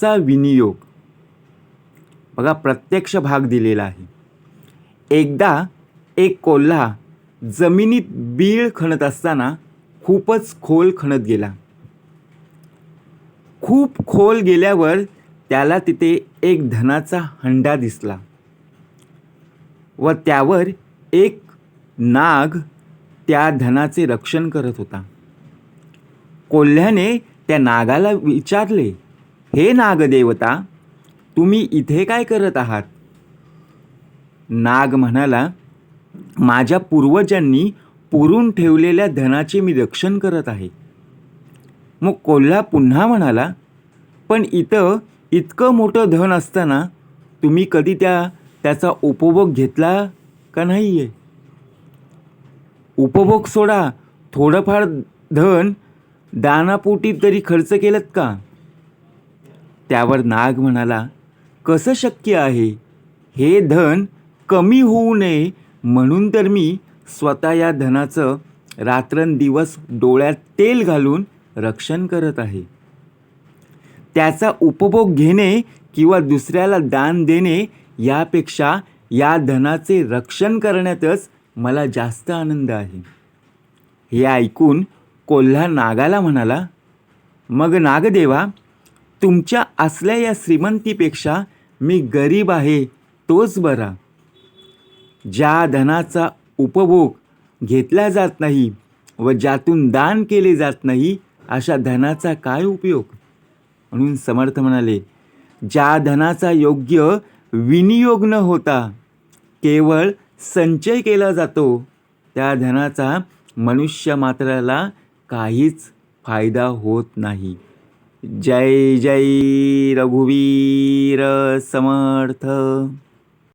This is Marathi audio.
चा विनियोग. बघा प्रत्यक्ष भाग दिलेला आहे. एकदा एक कोल्हा जमिनीत बीळ खणत असताना खूपच खोल खणत गेला. खूप खोल गेल्यावर त्याला तिथे एक धनाचा हंडा दिसला व त्यावर एक नाग त्या धनाचे रक्षण करत होता. कोल्ह्याने त्या नागाला विचारले हे नागदेवता तुम्ही इथे काय करत आहात? नाग म्हणाला माझ्या पूर्वजांनी पुरून ठेवलेल्या धनाचे मी रक्षण करत आहे. मग कोल्हा पुन्हा म्हणाला पण इथं इतकं मोठं धन असताना तुम्ही कधी त्या त्याचा उपभोग घेतला का नाही आहे उपभोग सोडा थोडंफार धन दानापोटी तरी खर्च केलं का? त्यावर नाग म्हणाला कसं शक्य आहे? हे धन कमी होऊ नये म्हणून तर मी स्वतः या धनाचं रात्रंदिवस डोळ्यात तेल घालून रक्षण करत आहे. त्याचा उपभोग घेणे किंवा दुसऱ्याला दान देणे यापेक्षा या धनाचे रक्षण करण्यातच मला जास्त आनंद आहे. हे ऐकून कोल्हा नागाला म्हणाला मग नागदेवा तुमच्या असल्या या श्रीमंतीपेक्षा मी गरीब आहे तोच बरा. ज्या धनाचा उपभोग घेतला जात नाही व ज्यातून दान केले जात नाही अशा धनाचा काय उपयोग? म्हणून समर्थ म्हणाले ज्या धनाचा योग्य विनियोग न होता केवळ संचय केला जातो त्या धनाचा मनुष्य मात्राला काहीच फायदा होत नाही. जय जय रघुवीर समर्थ।